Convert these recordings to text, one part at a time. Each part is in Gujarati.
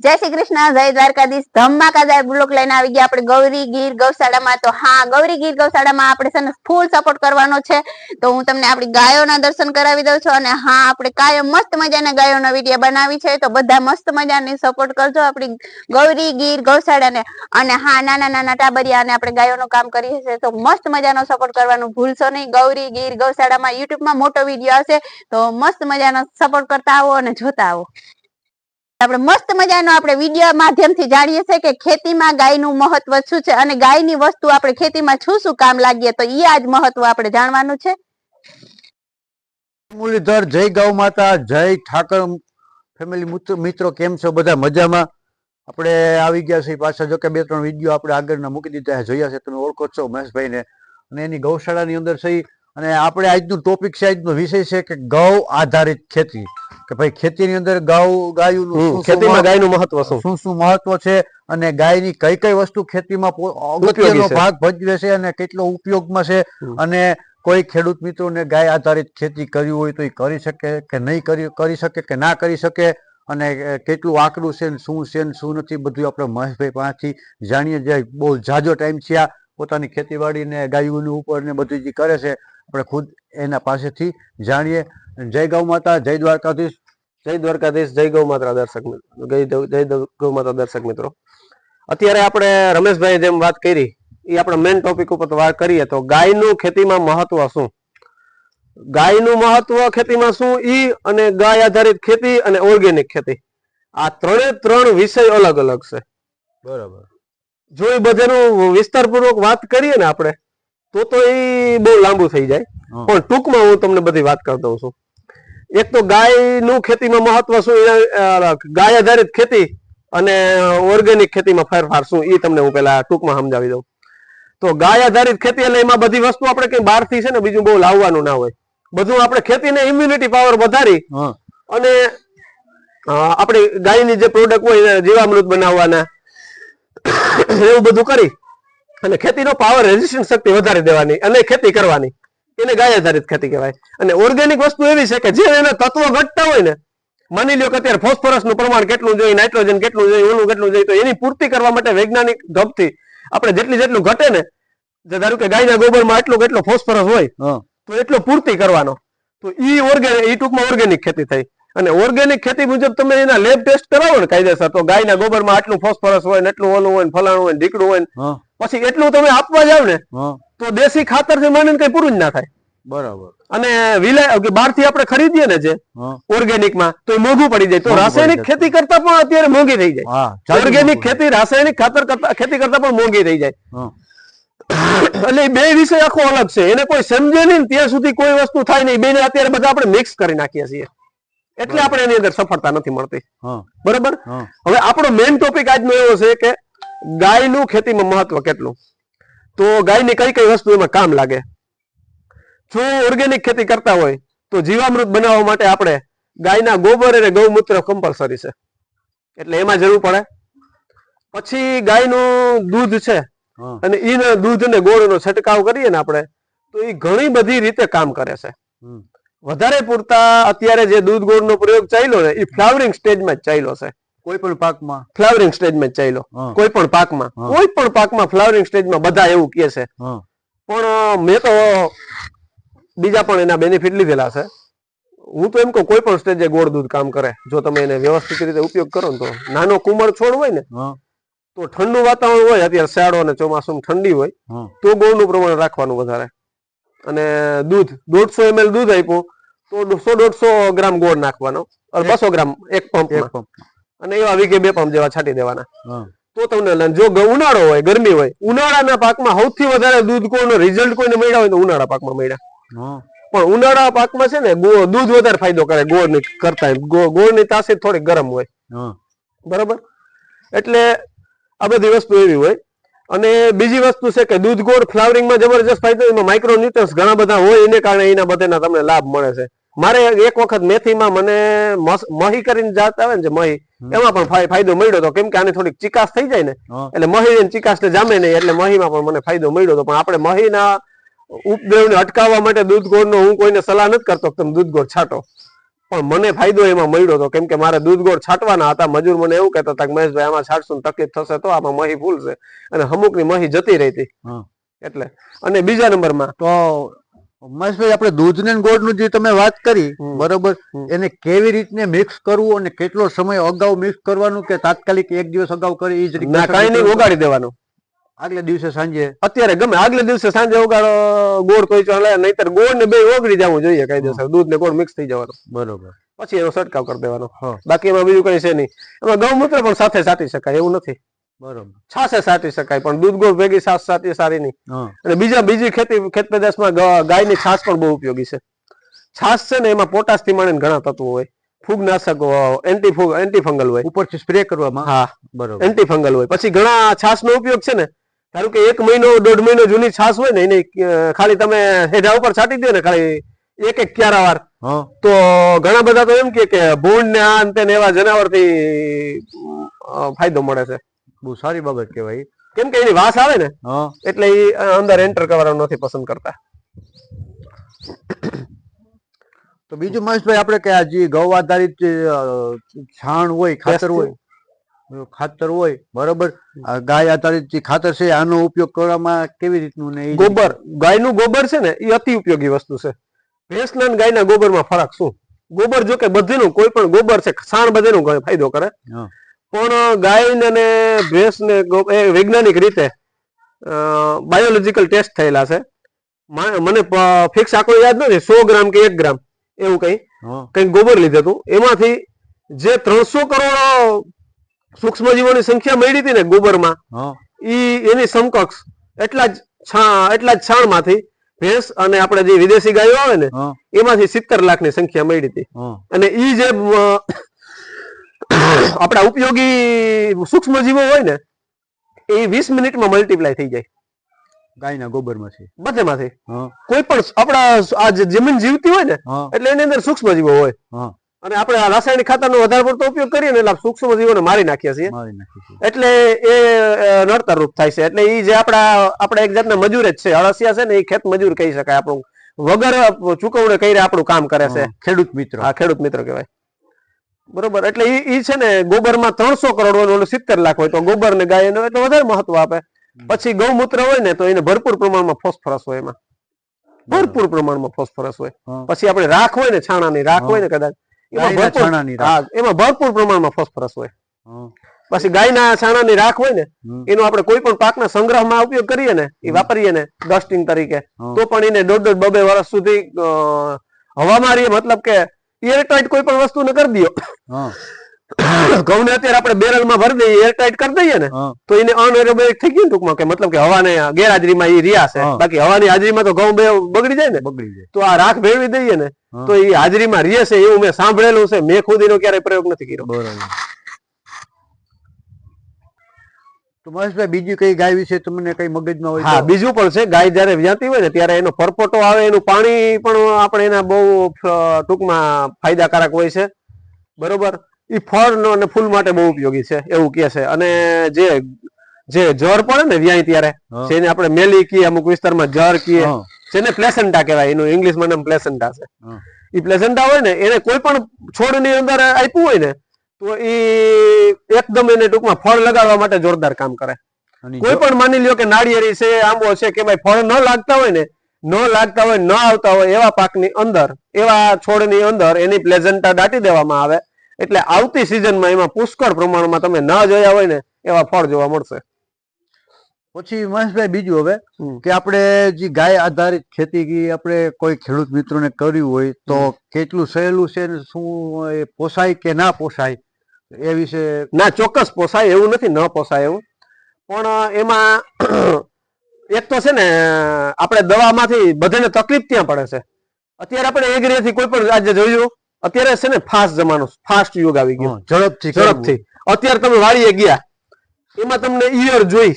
જય શ્રી કૃષ્ણ, જય દ્વારકાધીશ. ધમાકાદાર બ્લોક લઈને આવી ગયા આપણે ગૌરી ગીર ગૌશાળામાં. તો હા, ગૌરી ગીર ગૌશાળામાં આપણે છે ને ફૂલ સપોર્ટ કરવાનો છે. તો હું તમને આપણી ગાયોના દર્શન કરાવી દઉં છું અને હા, આપણે કાયમ મસ્ત મજાના ગાયોનો વીડિયો બનાવી છે. તો બધા મસ્ત મજાની સપોર્ટ કરજો આપણી ગૌરી ગીર ગૌશાળાને. અને હા, નાના નાના ટાબરિયાને આપણે ગાયોનું કામ કરીએ છીએ. તો મસ્ત મજાનો સપોર્ટ કરવાનું ભૂલશો નહીં. ગૌરી ગીર ગૌશાળામાં યુટ્યુબમાં મોટો વીડિયો આવશે. તો મસ્ત મજાનો સપોર્ટ કરતા આવો અને જોતા આવો. આપણે મસ્ત મજાનો આપણે વીડિયો માધ્યમથી જાણીએ છીએ કે ખેતીમાં ગાયનું મહત્વ શું છે અને ગાયની વસ્તુ આપણે ખેતીમાં શું શું કામ લાગીએ તો એ આજ મહત્વ આપણે જાણવાનું છે. મુરલીધર, જય ગૌ માતા, જય ઠાકર ફેમિલી મિત્રો કેમ છો? બધા મજામાં? આપણે આવી ગયા છે પાછા. જો કે બે ત્રણ વીડિયો આપણે આગળના મૂકી દીધા જોયા છે તમે ઓળખો છો મહેશભાઈને અને એની ગૌશાળાની અંદર છે અને આપણે આજનું ટોપિક છે, આજનો વિષય છે કે ગૌ આધારિત ખેતી. કે ભાઈ ખેતીની અંદર ગાઉ શું ખેતીમાં ગાયનું મહત્વ શું? શું શું મહત્વ છે અને ગાયની કઈ કઈ વસ્તુ ખેતીમાં અગત્યનો ભાગ ભજવે છે અને કેટલો ઉપયોગમાં છે અને કોઈ ખેડૂત મિત્રોને ગાય આધારિત ખેતી કરવી હોય તો એ કરી શકે કે નહીં કરી શકે કે ના કરી શકે અને કેટલું આંકડું છે ને શું છે ને શું નથી બધું આપણે મહેશભાઈ પાસેથી જાણીએ જે બહુ જાજો ટાઈમ છે આ પોતાની ખેતીવાડી ને ગાયોની ઉપર ને બધું જે કરે છે આપણે ખુદ એના પાસેથી જાણીએ. જય ગૌ માતા જય દ્વારકાધીશ. જય દ્વારકાધીશ જય ગૌ માતા દર્શક મિત્રો. જય ગૌ માતા દર્શક મિત્રો. અત્યારે આપણે રમેશભાઈ જેમ વાત કરી એ આપણે મેઇન ટોપિક ઉપર વાત કરીએ તો ગાયનું ખેતીમાં મહત્વ શું? ગાયનું મહત્વ ખેતીમાં શું? ઈ અને ગાય આધારિત ખેતી અને ઓર્ગેનિક ખેતી. આ ત્રણે ત્રણ વિષય અલગ અલગ છે. બરાબર. જો એ બધાનું વિસ્તારપૂર્વક વાત કરીએ ને આપણે તો તો એ બહુ લાંબુ થઈ જાય. પણ ટૂંકમાં હું તમને બધી વાત કરી દઉં છું. એક તો ગાયનું ખેતીમાં મહત્વ શું ગાય આધારિત ખેતી અને ઓર્ગેનિક ખેતીમાં ફેરફાર શું એ તમને હું પેલા ટૂંકમાં સમજાવી દઉં. તો ગાય આધારિત ખેતી એટલે એમાં બધી વસ્તુ આપણે કઈ બહારથી છે ને બીજું બહુ લાવવાનું ના હોય. બધું આપણે ખેતીને ઇમ્યુનિટી પાવર વધારી અને આપણી ગાયની જે પ્રોડક્ટ હોય એને જીવામૃત બનાવવાના એવું બધું કરી અને ખેતીનો પાવર રેઝિસ્ટન્સ શક્તિ વધારી દેવાની અને ખેતી કરવાની. એને ગાય આધારિત ખેતી કહેવાય. અને ઓર્ગેનિક વસ્તુ એવી છે કે જે એના તત્વો ઘટતા હોય ને માની લો કે અત્યારે ફોસ્ફરસનું પ્રમાણ કેટલું જોઈએ નાઇટ્રોજન કેટલું જોઈએ ઓલું કેટલું જોઈએ તો એની પૂર્તિ કરવા માટે વૈજ્ઞાનિક ઢબથી આપણે જેટલી જેટલું ઘટે ને ધારો કે ગાયના ગોબરમાં એટલું કેટલો ફોસ્ફરસ હોય તો એટલો પૂર્તિ કરવાનો. તો ઈ ઓર્ગેનિક ઈ ટૂંકમાં ઓર્ગેનિક ખેતી થઈ. અને ઓર્ગેનિક ખેતી મુજબ તમે એના લેબ ટેસ્ટ કરાવો ને કાયદેસર તો ગાયના ગોબરમાં આટલું ફોસ્ફરસ હોય ને એટલું ઓલું હોય ને ફલાણું હોય ને ઢીકડું હોય પછી એટલું તમે આપવા જાવ ને તો દેશી ખાતરથી માંડીને કઈ પૂરું જ ના થાય. બરાબર. અને વિલા કે બહારથી આપણે ખરીદીએ ને જે ઓર્ગેનિકમાં તો એ મોંઘું પડી જાય. તો રાસાયણિક ખેતી કરતા પણ અત્યારે મોંઘી થઈ જાય. ઓર્ગેનિક ખેતી રાસાયણિક ખાતર કરતા ખેતી કરતા પણ મોંઘી થઈ જાય. એટલે બે વિષય આખો અલગ છે. એને કોઈ સમજે નહીં ત્યાં સુધી કોઈ વસ્તુ થાય નહીં. બેને અત્યારે બધા આપણે મિક્સ કરી નાખીએ છીએ. એટલે આપણે એની અંદર સફળતા નથી મળતી. બરોબર? હવે આપણો મેઇન ટોપિક આજનો એવો છે કે ગાયનું ખેતીમાં મહત્વ કેટલું? તો ગાયની કઈ કઈ વસ્તુ એમાં કામ લાગે? જો ઓર્ગેનિક ખેતી કરતા હોય તો જીવામૃત બનાવવા માટે આપણે ગાયના ગોબર અને ગૌમૂત્ર કમ્પલસરી છે. એટલે એમાં જરૂર પડે. પછી ગાયનું દૂધ છે અને ઈ દૂધ ને ગોળનો છંટકાવ કરીએ ને આપણે તો એ ઘણી બધી રીતે કામ કરે છે. વધારે પૂરતા અત્યારે જે દૂધ ગોળનો પ્રયોગ ચાલ્યો ને એ ફ્લાવરિંગ સ્ટેજમાં જ ચાલ્યો છે. કોઈ પણ પાકમાં. ફ્લાવરિંગ સ્ટેજમાં ચાલ્યો. કોઈ પણ પાકમાં. કોઈ પણ પાકમાં ફ્લાવરિંગ સ્ટેજમાં બધા એવું કહે છે. પણ મેં તો બીજા પણ એના બેનિફિટ લીધેલા છે. હું તો એમ કહું કોઈ પણ સ્ટેજે ગોળ દૂધ કામ કરે. જો તમે એને વ્યવસ્થિત રીતે ઉપયોગ કરો ને તો. નાનો કુમળ છોડ હોય ને તો ઠંડુ વાતાવરણ હોય અત્યારે શિયાળો અને ચોમાસું ઠંડી હોય તો ગોળનું પ્રમાણ રાખવાનું વધારે. અને દૂધ દોઢસો એમએલ દૂધ આપ્યું તો સો દોઢસો ગ્રામ ગોળ નાખવાનો. બસો ગ્રામ એક એક પંપ પંપ અને એવા વીઘે બે પામ જેવા છાંટી દેવાના. તો તમને લ- જો ઉનાળો હોય ગરમી હોય ઉનાળાના પાકમાં સૌથી વધારે દૂધ કોનો રિઝલ્ટ કોઈને મળ્યા હોય તો ઉનાળા પાકમાં મળ્યા. પણ ઉનાળા પાકમાં છે ને ગો- દૂધ વધારે ફાયદો કરે ગોળની કરતા ગોળ ગોળની તાસીર થોડી ગરમ હોય. બરાબર? એટલે આ બધી વસ્તુ એવી હોય. અને બીજી વસ્તુ છે કે દૂધ ગોળ ફ્લાવરિંગમાં જબરજસ્ત ફાયદો એમાં માઇક્રોન્યુટ્રન્સ ઘણા બધા હોય એને કારણે એના બધાના તમને લાભ મળે છે. મારે એક વખત મેથીમાં મને મહી કરીને જાત આવે ને જે મહી એમાં પણ ફાયદો મળ્યો હતો કેમ કે આની થોડીક ચિકાસ થઈ જાય ને એટલે મહી ચિકાસ ને જામે નહીં એટલે મહીમાં પણ મને ફાયદો મળ્યો હતો પણ આપણે મહીના ઉપદ્રવને અટકાવવા માટે દૂધગોળનો હું કોઈને સલાહ નથી કરતો કે તમે દૂધગોળ છાંટો. પણ મને ફાયદો એમાં મળ્યો હતો કેમ કે મારે દૂધગોળ છાંટવાના હતા. મજૂર મને એવું કહેતા હતા કે મહેશભાઈ આમાં છાંટશું ને તકલીફ થશે તો આમાં મહી ફૂલશે અને અમુકની મહી જતી રહી હતી એટલે અને બીજા નંબરમાં તો મહેશભાઈ આપણે દૂધ ને ગોળનું જે તમે વાત કરી બરોબર એને કેવી રીતને મિક્સ કરવું અને કેટલો સમય અગાઉ મિક્સ કરવાનું કે તાત્કાલિક એક દિવસ અગાઉ કરી એ જ રીતે કાંઈ નહીં ઓગાળી દેવાનું. આગલા દિવસે સાંજે. અત્યારે ગમે આગલે દિવસે સાંજે ઓગાળો ગોળ કોઈ ચાલે નહીતર ગોળ ને બે ઓગળી જવું જોઈએ કાયદેસર. દૂધ ને ગોળ મિક્સ થઈ જવાનું. બરોબર. પછી એનો છંટકાવ કરી દેવાનો. બાકી એમાં બીજું કઈ છે નહીં. એમાં ગૌમૂત્ર પણ સાથે સાટી શકાય એવું નથી. બરોબર. છાસે શકાય પણ દૂધ ગોળ ભેગી છાસ સાટી સારી નહીં. અને બીજા બીજી ખેતી ખેત પેદાશમાં ગાયની છાસ પણ બહુ ઉપયોગી છે. છાસ છે ને એમાં પોટાશથી માંડીને ઘણા તત્વો હોય. ફૂગનાશક એન્ટી ફૂગ એન્ટી ફંગલ હોય. ઉપરથી સ્પ્રે કરવામાં હા. બરોબર. એન્ટી ફંગલ હોય. પછી ઘણા છાસનો ઉપયોગ છે ને ધારો કે એક મહિનો દોઢ મહિનો જૂની છાસ હોય ને એને ખાલી તમે હેઢા ઉપર છાંટી દો ને ખાલી એક એક ક્યારા વાર. તો ઘણા બધા તો એમ કે કે ભૂંડ ને આ અંતે એવા જનાવરથી ફાયદો મળે છે. બહુ સારી બાબત કહેવાય. કેમ કે એની વાસ આવે ને એટલે એ અંદર એન્ટર કરવાનું નથી પસંદ કરતા. તો બીજું મહેશભાઈ આપણે કે આ જે ગૌ આધારિત છાણ હોય ખાતર હોય ખાતર હોય બરોબર? આ ગાય આધારિત જે ખાતર છે આનો ઉપયોગ કરવામાં કેવી રીતનું ને ગોબર. ગાયનું ગોબર છે ને એ અતિ ઉપયોગી વસ્તુ છે. ભેંસના ગાયના ગોબરમાં ફરક શું? ગોબર જો કે બધીનું કોઈ પણ ગોબર છે છાણ બધીનું ફાયદો કરે. પણ ગાય અને ભેંસ ને એ વૈજ્ઞાનિક રીતે બાયોલોજીકલ ટેસ્ટ થયેલા છે. મને ફિક્સ આંકડો યાદ નથી સો ગ્રામ કે એક ગ્રામ એવું કઈ. કંઈક ગોબર લીધું હતું. એમાંથી જે ત્રણસો કરોડ સૂક્ષ્મજીવોની સંખ્યા મળી હતી ને ગોબરમાં ઈ એની સમકક્ષ એટલા જ છા એટલા જ છાણમાંથી ભેંસ અને આપણે જે વિદેશી ગાયો આવે ને એમાંથી સિત્તેર લાખની સંખ્યા મળી હતી. અને ઈ જે આપણા ઉપયોગી સૂક્ષ્મજીવો હોય ને એ વીસ મિનિટમાં મલ્ટીપ્લાય થઈ જાય. ગાયના ગોબરમાંથી બધેમાંથી હા. કોઈ પણ આપણા આ જમીન જીવતી હોય ને એટલે એની અંદર સૂક્ષ્મજીવો હોય. અને આપણે આ રાસાયણિક ખાતરનો વધારે પડતો ઉપયોગ કરીએ ને એટલે સૂક્ષ્મ જીવોને મારી નાખીએ છીએ. એટલે એ નડતર રૂપ થાય છે. એટલે એ જે આપણા આપણા એક જાતના મજૂર જ છે. અળસિયા છે ને એ ખેત મજૂર કહી શકાય આપણું. વગર ચૂકવણી કરીને આપણું કામ કરે છે. ખેડૂત મિત્ર. આ ખેડૂત મિત્ર કહેવાય. બરોબર. એટલે ઈ છે ને ગોબરમાં ત્રણસો કરોડ હોય ઓલું સિત્તેર લાખ હોય તો ગોબર ને ગાય એનો એટલે વધારે મહત્વ આપે. પછી ગૌમૂત્ર હોય ને તો એને ભરપૂર પ્રમાણમાં ફોસ્ફરસ હોય એમાં. ભરપૂર પ્રમાણમાં ફોસ્ફરસ હોય. પછી આપણે રાખ હોય ને છાણાની રાખ હોય ને કદાચ એમાં ભરપૂર પ્રમાણમાં ફોસ્ફરસ હોય. પછી ગાયના છાણાની રાખ હોય ને એનો આપણે કોઈ પણ પાકના સંગ્રહમાં ઉપયોગ કરીએ ને એ વાપરીએ ને ડસ્ટિંગ તરીકે તો પણ એને દોઢ દોઢ બબે વર્ષ સુધી હવામાં રહીએ મતલબ કે એરટાઈટ કોઈ પણ વસ્તુને કરી દો ઘઉં ને અત્યારે આપણે બેરલમાં ભરી દઈએ એરટાઈટ કરી દઈએ ને તો એને અનએરોબેરિક થઈ ગયું ને ટૂંકમાં કે મતલબ કે હવાને ગેરહાજરીમાં એ રહ્યા છે. બાકી હવાની હાજરીમાં તો ઘઉં બગડી જાય ને બગડી જાય. તો આ રાખ ભેળવી દઈએ ને તો એ હાજરીમાં રહે છે એવું મેં સાંભળેલું છે. મેં ખુદ એનો ક્યારેય પ્રયોગ નથી કર્યો. બરાબર. તો મહેશભાઈ બીજી કઈ ગાય વિશે તમને કઈ મગજમાં હોય હા બીજું પણ છે ગાય જયારે વ્યાતી હોય ને ત્યારે એનો પરપોટો આવે એનું પાણી પણ આપણે એના બહુ ટૂંકમાં ફાયદાકારક હોય છે. બરોબર? એ ફળ અને ફૂલ માટે બહુ ઉપયોગી છે એવું કે છે. અને જે જે જર પડે ને વ્યાય ત્યારે જેને આપણે મેલી કીએ અમુક વિસ્તારમાં જર કીએ જેને પ્લેસન્ટા કહેવાય એનું ઇંગ્લિશમાં નામ પ્લેસન્ટા છે. એ પ્લેસન્ટા હોય ને એને કોઈ પણ છોડની અંદર આપ્યું હોય ને તો એ એકદમ એને ટૂંકમાં ફળ લગાડવા માટે જોરદાર કામ કરે. કોઈ પણ માની લ્યો કે નાળિયેરી છે આંબો છે કે ભાઈ ફળ ન લાગતા હોય ને ન લાગતા હોય ન આવતા હોય એવા પાકની અંદર એવા છોડની અંદર એની પ્લેઝન્ટા દાટી દેવામાં આવે. એટલે આવતી સિઝનમાં એમાં પુષ્કળ પ્રમાણમાં તમે ન જોયા હોય ને એવા ફળ જોવા મળશે. પછી મહેશભાઈ બીજું હવે કે આપણે જે ગાય આધારિત ખેતી આપણે કોઈ ખેડૂત મિત્રોને કર્યું હોય તો કેટલું સહેલું છે શું એ પોસાય કે ના પોસાય? એ વિશે ના ચોક્કસ પોસાય એવું નથી ન પોસાય એવું. પણ એમાં એક તો છે ને આપણે દવામાંથી બધાને તકલીફ ત્યાં પડે છે. અત્યારે આપણે એગ્રીયાથી કોઈ પણ આજે જોયું અત્યારે છે ને ફાસ્ટ જમાનો ફાસ્ટ યુગ આવી ગયો. ઝડપથી ઝડપથી. અત્યારે તમે વાળીએ ગયા એમાં તમને ઈયર જોઈ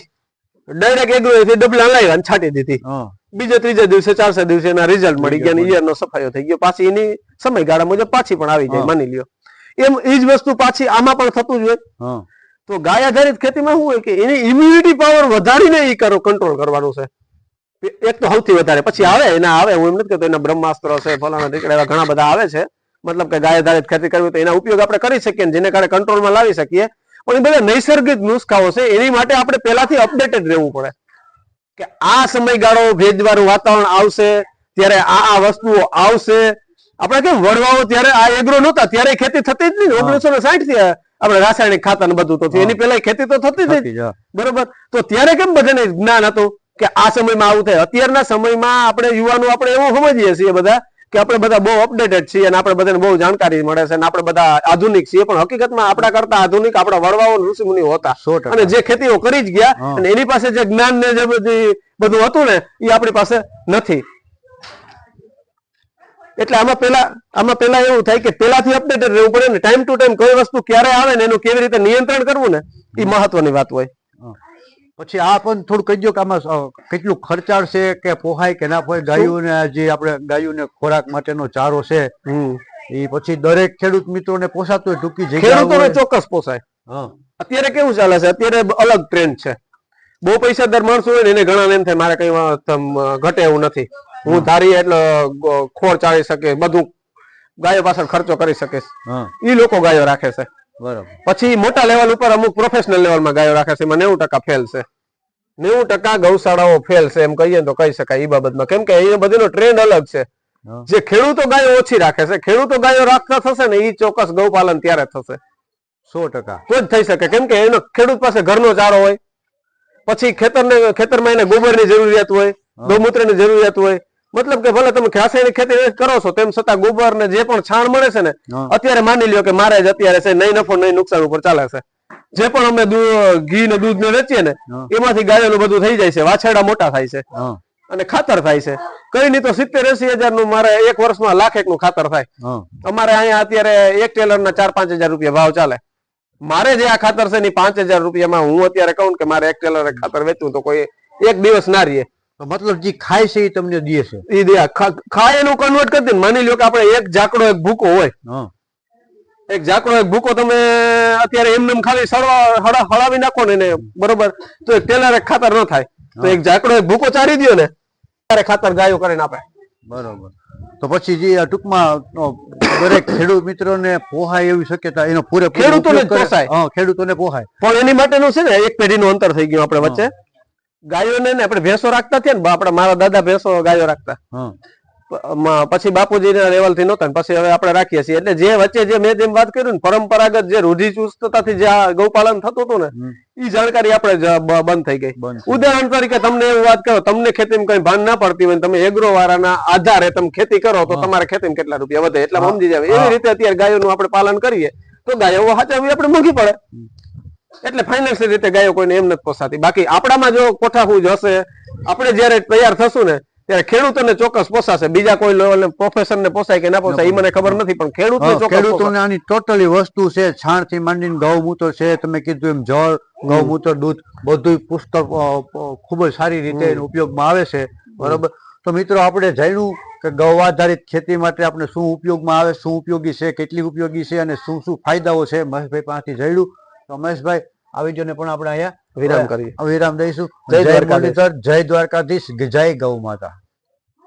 ડાયરેક્ટ એગ્રોથી ડબલા લાવ્યા અને છાંટી દીધી. બીજે ત્રીજા દિવસે ચારસે દિવસે એના રિઝલ્ટ મળી ગયા ઈયર નો સફાયો થઈ ગયો. પાછી એની સમયગાળા મુજબ પાછી પણ આવી જાય માની લ્યો. એમ એ જ વસ્તુ પાછી આમાં પણ થતું જ હોય. તો ગાય આધારિત ખેતીમાં શું હોય કે એની ઇમ્યુનિટી પાવર વધારીને એ કરો કંટ્રોલ કરવાનો છે. એક તો સૌથી વધારે. પછી આવે એના આવે હું એમ નથી કહેતો એના બ્રહ્માસ્ત્ર છે ફલાણા ઢીકડા એવા ઘણા બધા આવે છે. મતલબ કે ગાય આધારિત ખેતી કરવી તો એના ઉપયોગ આપણે કરી શકીએ જેને કારણે કંટ્રોલમાં લાવી શકીએ. પણ એ બધા નૈસર્ગિક નુસ્ખાઓ છે એની માટે આપણે પહેલાથી અપડેટેડ રહેવું પડે. કે આ સમયગાળો ભેજવાળું વાતાવરણ આવશે ત્યારે આ આ વસ્તુઓ આવશે આપણે કેમ વડવાઓ ત્યારે આ એગ્રો નહોતા ત્યારે ખેતી થતી જ નહીં. ઓગણીસો ને સાઠથી આપણે રાસાયણિક ખાતર બધું તો એની પેલા ખેતી તો થતી જ નહીં થતી જ, હા. બરોબર? તો ત્યારે કેમ બધાને જ્ઞાન હતું કે આ સમયમાં આવું થાય? અત્યારના સમયમાં આપણે યુવાનો આપણે એવું સમજીએ છીએ બધા કે આપણે બધા બહુ અપડેટેડ છીએ અને આપણે બધાને બહુ જાણકારી મળે છે અને આપણે બધા આધુનિક છીએ. પણ હકીકતમાં આપણા કરતા આધુનિક આપણા વડવાઓ અને ઋષિમુનિઓ હતા. અને જે ખેતીઓ કરી જ ગયા અને એની પાસે જે જ્ઞાન ને જે બધી બધું હતું ને એ આપણી પાસે નથી. એટલે આમાં પેલા આમાં પેલા એવું થાય કે પેલાથી અપડેટેડ રહેવું પડે ને ટાઈમ ટુ ટાઈમ કઈ વસ્તુ ક્યારે આવે ને એનું કેવી રીતે નિયંત્રણ કરવું ને એ મહત્વની વાત હોય. પછી આ પણ થોડું કહી દો કે આમાં કેટલું ખર્ચાળ છે કે પોહાય કે ના પોહાય? ગાયોને જે આપણે ગાયોને ખોરાક માટેનો ચારો છે હમ. એ પછી દરેક ખેડૂત મિત્રોને પોસાતો ટૂંકી જગ્યા ખેડૂતોને ચોક્કસ પોસાય. અત્યારે કેવું ચાલે છે? અત્યારે અલગ ટ્રેન્ડ છે. બહુ પૈસાદાર માણસો હોય ને એને ઘણા એમ થાય. મારે કઈ ઘટે એવું નથી. હું ધારી એટલે ખોળ ચાળી શકે બધું ગાયો પાછળ ખર્ચો કરી શકે. ઈ લોકો ગાયો રાખે છે. બરાબર. પછી મોટા લેવલ ઉપર અમુક પ્રોફેશનલ લેવલમાં ગાયો રાખે છે. એમાં નેવું ટકા ફેલ છે. નેવું ટકા ગૌશાળાઓ ફેલ છે. એમ કહીએ તો કહી શકાય એ બાબતમાં. કેમ કે એ બધીનો ટ્રેન્ડ અલગ છે. જે ખેડૂતો ગાયો ઓછી રાખે છે. ખેડૂતો ગાયો રાખતા થશે ને એ ચોક્કસ ગૌપાલન ત્યારે થશે. સો ટકા. તો જ થઈ શકે. કેમ કે એનો ખેડૂત પાસે ઘરનો ચારો હોય. પછી ખેતરને ખેતરમાં એને ગોબરની જરૂરિયાત હોય. ગૌમૂત્રની જરૂરિયાત હોય. મતલબ કે ભલે તમે રાસાયણિક ખેતી કરો છો તેમ છતાં ગોબર ને જે પણ છાણ મળે છે ને અત્યારે માની લ્યો કે મારે જ અત્યારે છે નહીં નફો નહીં નુકસાન ઉપર ચાલે છે. જે પણ અમે ઘી ને દૂધ ને વેચીએ ને એમાંથી ગાયોનું બધું થઈ જાય છે વાછરડા મોટા થાય છે. અને ખાતર થાય છે. કઈ નહીં તો સિત્તેર એસી હજારનું મારે એક વર્ષમાં લાખ એક નું ખાતર થાય. અમારે અહીંયા અત્યારે એક ટેલર ના ચાર પાંચ હજાર રૂપિયા ભાવ ચાલે. મારે જે આ ખાતર છે ની પાંચ હજાર રૂપિયામાં હું અત્યારે કહું કે મારે એક ટેલર ખાતર વેચવું તો કોઈ એક દિવસ ના રહીએ મતલબ જે ખાય છે એ તમને દે છે. એ દે ખાય એનું કન્વર્ટ કરી દે માની લ્યો કે આપણે એક ઝાકડો એક ભૂકો હોય. એક જાકડો એક ભૂકો તમે અત્યારે એમને એમ ખાલી સળવા હળાવી નાખો ને બરોબર તો ટેલર ખાતર ન થાય. તો એક જાકડો એક ભૂકો ચારી દ્યો ને ત્યારે ખાતર ગાયો કરીને આપે. બરોબર. તો પછી જે આ ટૂંકમાં દરેક ખેડૂત મિત્રોને પોહાય એવી શક્યતા એનો પૂરેપૂરો ખેડૂતોને. પોસાય. હા ખેડૂતોને પોહાય. પણ એની માટેનું છે ને એક પેઢીનું અંતર થઈ ગયું આપણે વચ્ચે. ગાયોને ને આપણે ભેંસો રાખતા થયા ને આપણા મારા દાદા ભેંસો ગાયો રાખતા. પછી બાપુજી ના બાપુજીના લેવલથી નહોતા પછી હવે આપણે રાખીએ છીએ. એટલે જે વચ્ચે જે મેં જેમ વાત કર્યું ને પરંપરાગત જે રૂઢિચુસ્તતાથી જે આ ગૌપાલન થતું હતું ને એ જાણકારી આપણે બંધ થઈ ગઈ. ઉદાહરણ તરીકે તમને એવું વાત કરો તમને ખેતીમાં કઈ ભાન ના પડતી હોય તમે એગ્રો વાળાના આધારે તમે ખેતી કરો તો. તમારે ખેતીમાં કેટલા રૂપિયા વધે એટલે. સમજી જાય. એવી રીતે અત્યારે ગાયોનું આપણે પાલન કરીએ તો ગાયો હાચવવી આપણે મૂકી પડે. એટલે ફાઇનાન્શિયલ રીતે ગાયો કોઈને એમ નથી પોસાતી. બાકી આપણામાં જો કોઠાકૂજ હશે આપણે જયારે તૈયાર થશું ને ત્યારે ખેડૂતોને ચોક્કસ પોસાશે. બીજા કોઈ લેવલ પ્રોફેસર ને પોસાય કે ના પોસાય એ મને ખબર નથી પણ ખેડૂત ખેડૂતોને આની ટોટલી વસ્તુ છે છાણથી માંડીને ગૌમૂત્ર છે તમે કીધું એમ જળ ગૌમૂત્ર દૂધ બધું પુસ્તક ખૂબ જ સારી રીતે ઉપયોગમાં આવે છે. બરોબર? તો મિત્રો આપણે જાણ્યું કે ગૌ આધારિત ખેતી માટે આપણે શું ઉપયોગમાં આવે શું ઉપયોગી છે કેટલી ઉપયોગી છે અને શું શું ફાયદાઓ છે? મહેશભાઈ પાસેથી જાણ્યું. તો આવી આ ને પણ આપણે અહીંયા વિરામ કરીએ. વિરામ દઈશું. જય દ્વારકાધીશ. જય દ્વારકાધીશ જય ગૌ માતા.